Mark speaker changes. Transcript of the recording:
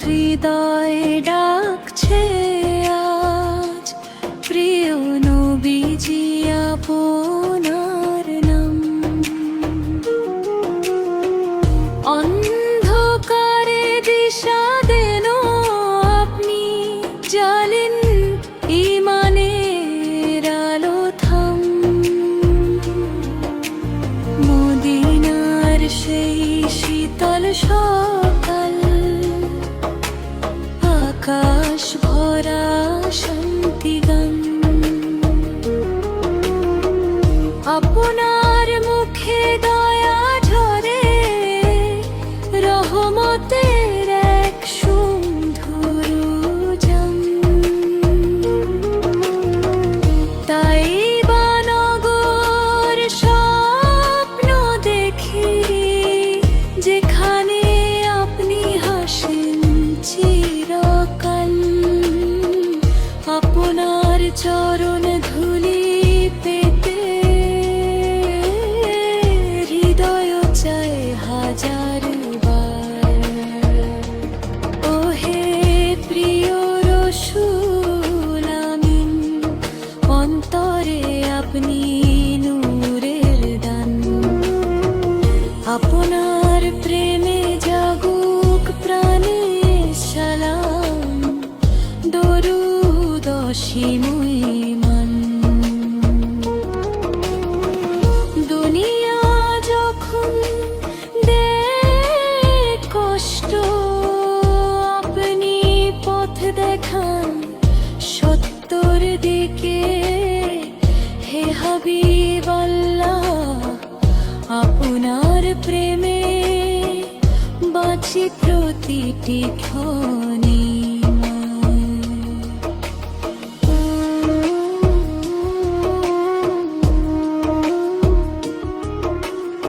Speaker 1: হৃদয় ডাকছে আজ। প্রিয় নবীজি আপনার নাম। অন্ধকারে দিশা দেন আপনি জালেন ইমানের আলো থাম। মদিনার সেই শীতল সব আপনার মুখে দয়া ঝরে, রহমতের এক সুন্দর তাই বানগর স্বপ্ন দেখি, যেখানে আপনি হাসেন চিরকাল। আপনার চরণে আপনার প্রেমে জাগুক প্রাণে সালাম দুনিয়া যখন কষ্ট আপনি পথ দেখান সত্যর দিকে হে হাবিব আল্লাহ আপনার প্রেমে বাঁচি প্রতিটি ক্ষণে।